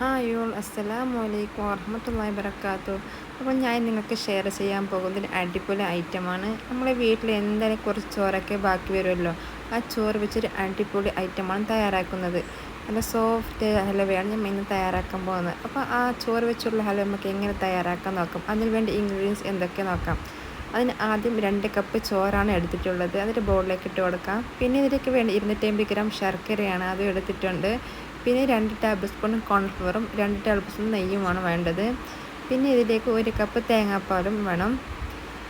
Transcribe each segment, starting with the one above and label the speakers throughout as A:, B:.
A: Hi all അസ്സലാമു അലൈക്കും വറഹമത്തല്ലാഹി വബർക്കാത്തു അപ്പോൾ ഞാൻ നിങ്ങൾക്ക് ഷെയർ ചെയ്യാൻ പോകുന്നൊരു അടിപൊളി ഐറ്റമാണ് നമ്മളെ വീട്ടിൽ എന്തായാലും കുറച്ച് ചോറൊക്കെ ബാക്കി വരുമല്ലോ. ആ ചോറ് വെച്ചൊരു അടിപൊളി ഐറ്റമാണ് തയ്യാറാക്കുന്നത്. നല്ല സോഫ്റ്റ് ഹലവയാണ് ഞാൻ ഇന്ന് തയ്യാറാക്കാൻ പോകുന്നത്. അപ്പോൾ ആ ചോറ് വെച്ചുള്ള ഹലവ നമുക്ക് എങ്ങനെ തയ്യാറാക്കാൻ നോക്കാം? അതിന് വേണ്ടി ഇൻഗ്രീഡിയൻസ് എന്തൊക്കെ നോക്കാം? അതിന് ആദ്യം രണ്ട് കപ്പ് ചോറാണ് എടുത്തിട്ടുള്ളത്. അതിന്റെ ബോളിലേക്ക് ഇട്ട് കൊടുക്കാം. പിന്നെ ഇതിലേക്ക് വേണ്ടി ഇരുന്നൂറ്റമ്പത് ഗ്രാം ശർക്കരയാണ് അതും എടുത്തിട്ടുണ്ട്. പിന്നെ രണ്ട് ടേബിൾ സ്പൂൺ കോൺഫ്ലവറും രണ്ട് ടേബിൾ സ്പൂൺ നെയ്യുമാണ് വേണ്ടത്. പിന്നെ ഇതിലേക്ക് ഒരു കപ്പ് തേങ്ങാപ്പാലും വേണം.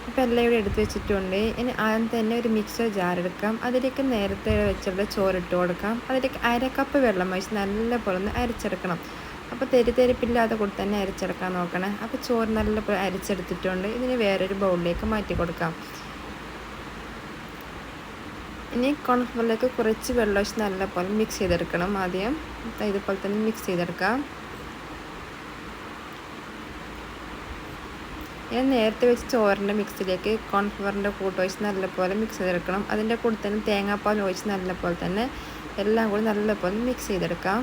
A: അപ്പോൾ എല്ലാം ഇവിടെ എടുത്ത് വെച്ചിട്ടുണ്ട്. ഇനി ആദ്യം തന്നെ ഒരു മിക്സർ ജാർ എടുക്കാം. അതിലേക്ക് നേരത്തെ വെച്ചുള്ള ചോറിട്ട് കൊടുക്കാം. അതിലേക്ക് അര കപ്പ് വെള്ളം ഒഴിച്ച് നല്ലപോലെ ഒന്ന് അരച്ചെടുക്കണം. അപ്പോൾ തെരി തെരിപ്പില്ലാതെ കൂടി തന്നെ അരച്ചെടുക്കാൻ നോക്കണേ. അപ്പോൾ ചോറ് നല്ലപോലെ അരച്ചെടുത്തിട്ടുണ്ട്. ഇതിന് വേറൊരു ബൗളിലേക്ക് മാറ്റി കൊടുക്കാം. ഇനി കോൺഫ്ലോറിലേക്ക് കുറച്ച് വെള്ളം ഒഴിച്ച് നല്ലപോലെ മിക്സ് ചെയ്തെടുക്കണം ആദ്യം. ഇതുപോലെ തന്നെ മിക്സ് ചെയ്തെടുക്കാം. ഞാൻ നേരത്തെ വെച്ച് ചോറിന്റെ മിക്സിലേക്ക് കോൺഫ്ലവറിന്റെ കൂട്ട് ഒഴിച്ച് നല്ലപോലെ മിക്സ് ചെയ്തെടുക്കണം. അതിന്റെ കൂടെ തന്നെ തേങ്ങാപ്പാൽ ഒഴിച്ച് നല്ലപോലെ തന്നെ എല്ലാം കൂടി നല്ലപോലെ മിക്സ് ചെയ്തെടുക്കാം.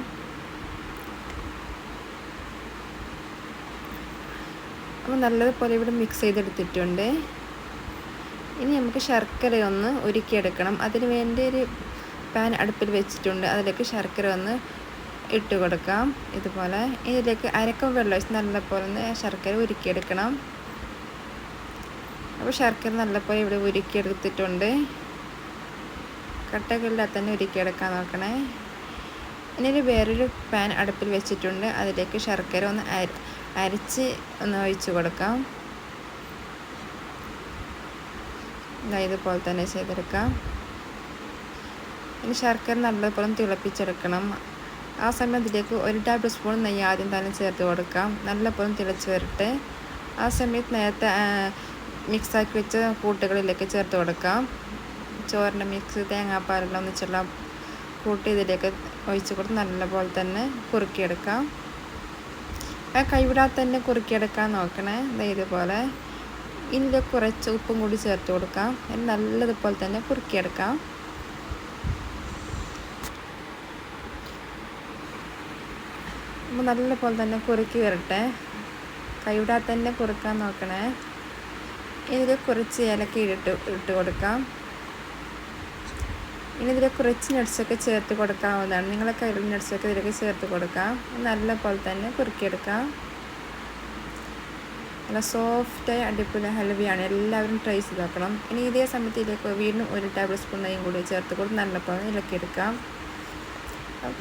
A: അപ്പോൾ നല്ലതുപോലെ ഇവിടെ മിക്സ് ചെയ്തെടുത്തിട്ടുണ്ട്. ഇനി നമുക്ക് ശർക്കരയൊന്ന് ഉരുക്കിയെടുക്കണം. അതിന് വേണ്ടി ഒരു പാൻ അടുപ്പിൽ വെച്ചിട്ടുണ്ട്. അതിലേക്ക് ശർക്കര ഒന്ന് ഇട്ട് കൊടുക്കാം. ഇതുപോലെ ഇതിലേക്ക് അരക്കം വെള്ളം വെച്ച് നല്ലപോലെ ഒന്ന് ശർക്കര ഉരുക്കിയെടുക്കണം. അപ്പോൾ ശർക്കര നല്ലപോലെ ഇവിടെ ഉരുക്കിയെടുത്തിട്ടുണ്ട്. കട്ടകളില്ലാതെ തന്നെ ഉരുക്കിയെടുക്കാൻ നോക്കണേ. ഇനി വേറൊരു പാൻ അടുപ്പിൽ വെച്ചിട്ടുണ്ട്. അതിലേക്ക് ശർക്കര ഒന്ന് അരച്ച് ഒന്ന് ഒഴിച്ച് കൊടുക്കാം. ഇതുപോലെ തന്നെ ചെയ്തെടുക്കാം ഇനി ശർക്കര നല്ലപോലെ തിളപ്പിച്ചെടുക്കണം. ആ സമയം അതിലേക്ക് ഒരു ടേബിൾ സ്പൂൺ നെയ്യ് ആദ്യം തന്നെ ചേർത്ത് കൊടുക്കാം നല്ലപോലെ തിളച്ച് വരട്ടെ. ആ സമയത്ത് നേരത്തെ മിക്സാക്കി വെച്ച കൂട്ടുകളിലേക്ക് ചേർത്ത് കൊടുക്കാം ചോറിന്റെ മിക്സ് തേങ്ങാപ്പാലെല്ലാം ഒന്നിച്ചുള്ള കൂട്ടി ഇതിലേക്ക് ഒഴിച്ച് കൊടുത്ത് നല്ലപോലെ തന്നെ കുറുക്കിയെടുക്കാം കൈവിടാതെ തന്നെ കുറുക്കിയെടുക്കാൻ നോക്കണേ. ഇതുപോലെ. ഇതിൽ കുറച്ച് ഉപ്പും കൂടി ചേർത്ത് കൊടുക്കാം. നല്ലതുപോലെ തന്നെ കുറുക്കിയെടുക്കാം. നല്ലപോലെ തന്നെ കുറുക്കി വരട്ടെ. കൈവിടാതെ തന്നെ കുറുക്കാൻ നോക്കണേ. ഇതിൽ കുറച്ച് ഏലക്ക ഇട്ട് ഇട്ട് കൊടുക്കാം. ഇനി ഇതിൽ കുറച്ച് നട്ട്സൊക്കെ ചേർത്ത് കൊടുക്കാവുന്നതാണ്. നിങ്ങളെ കയ്യിൽ നട്ട്സൊക്കെ ഇതിലേക്ക് ചേർത്ത് കൊടുക്കാം. നല്ല പോലെ തന്നെ കുറുക്കിയെടുക്കാം. നല്ല സോഫ്റ്റായ അടിപൊളി ഹൽവയാണ്. എല്ലാവരും ട്രൈ ചെയ്ത് നോക്കണം. ഇനി ഇതേ സമയത്ത് ഇതിലേക്ക് വീണ്ടും ഒരു ടേബിൾ സ്പൂൺ നെയ്യും കൂടി ചേർത്ത് കൊടുത്ത് നല്ലപോലെ ഇളക്കിയെടുക്കാം.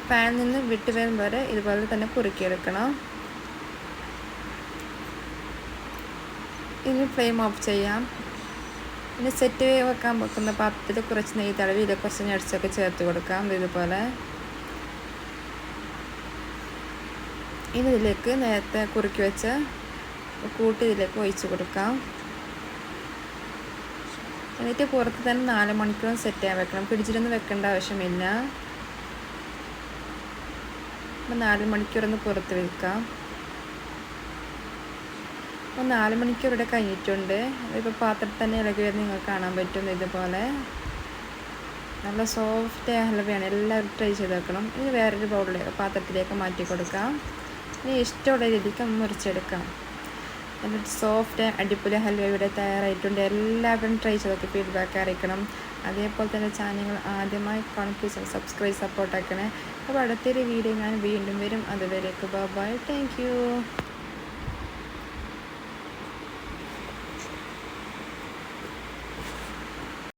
A: പാനിൽ നിന്ന് വിട്ട് വരും വരെ ഇതുപോലെ തന്നെ കുറുക്കിയെടുക്കണം. ഇനി ഫ്ലെയിം ഓഫ് ചെയ്യാം. ഇനി സെറ്റ് വെക്കാൻ വെക്കുന്ന പാത്രത്തിൽ കുറച്ച് നെയ്യ് തടവി ഇത് കുറച്ച് ഞടിച്ചൊക്കെ ചേർത്ത് കൊടുക്കാം ഇതുപോലെ. ഇനി ഇതിലേക്ക് നേരത്തെ കുറുക്കി വെച്ച് കൂട്ടി ഇതിലേക്ക് ഒഴിച്ച് കൊടുക്കാം. എന്നിട്ട് പുറത്ത് തന്നെ നാല് മണിക്കൂർ സെറ്റ് ചെയ്യാൻ വെക്കണം. ഫ്രിഡ്ജിലൊന്നും വെക്കേണ്ട ആവശ്യമില്ല. അപ്പം നാല് മണിക്കൂറൊന്ന് പുറത്ത് വെക്കാം. അപ്പോൾ നാല് മണിക്കൂർ ഇവിടെ കഴിഞ്ഞിട്ടുണ്ട്. ഇപ്പോൾ പാത്രത്തിൽ തന്നെ ഇളകി വരുന്ന നിങ്ങൾക്ക് കാണാൻ പറ്റും ഇതുപോലെ. നല്ല സോഫ്റ്റ് ഹലവയാണ് എല്ലാവരും ട്രൈ ചെയ്ത് വെക്കണം. ഇനി വേറൊരു ബൗളിലേക്ക് പാത്രത്തിലേക്ക് മാറ്റി കൊടുക്കാം. ഇനി ഇഷ്ടമുള്ള രീതിക്ക് മുറിച്ചെടുക്കാം. എന്നിട്ട് സോഫ്റ്റ് അടിപൊളി ഹൽവ ഇവിടെ തയ്യാറായിട്ടുണ്ട്. എല്ലാവരും ട്രൈ ചെയ്തൊക്കെ ഫീഡ്ബാക്ക് അറിയിക്കണം. അതേപോലെ തന്നെ ചാനൽ ആദ്യമായി കാണുമ്പോൾ സബ്സ്ക്രൈബ് സപ്പോർട്ടാക്കണേ അപ്പോൾ അടുത്തൊരു വീഡിയോ ഞാൻ വീണ്ടും വരും. അതുവരേക്ക് ബൈ താങ്ക്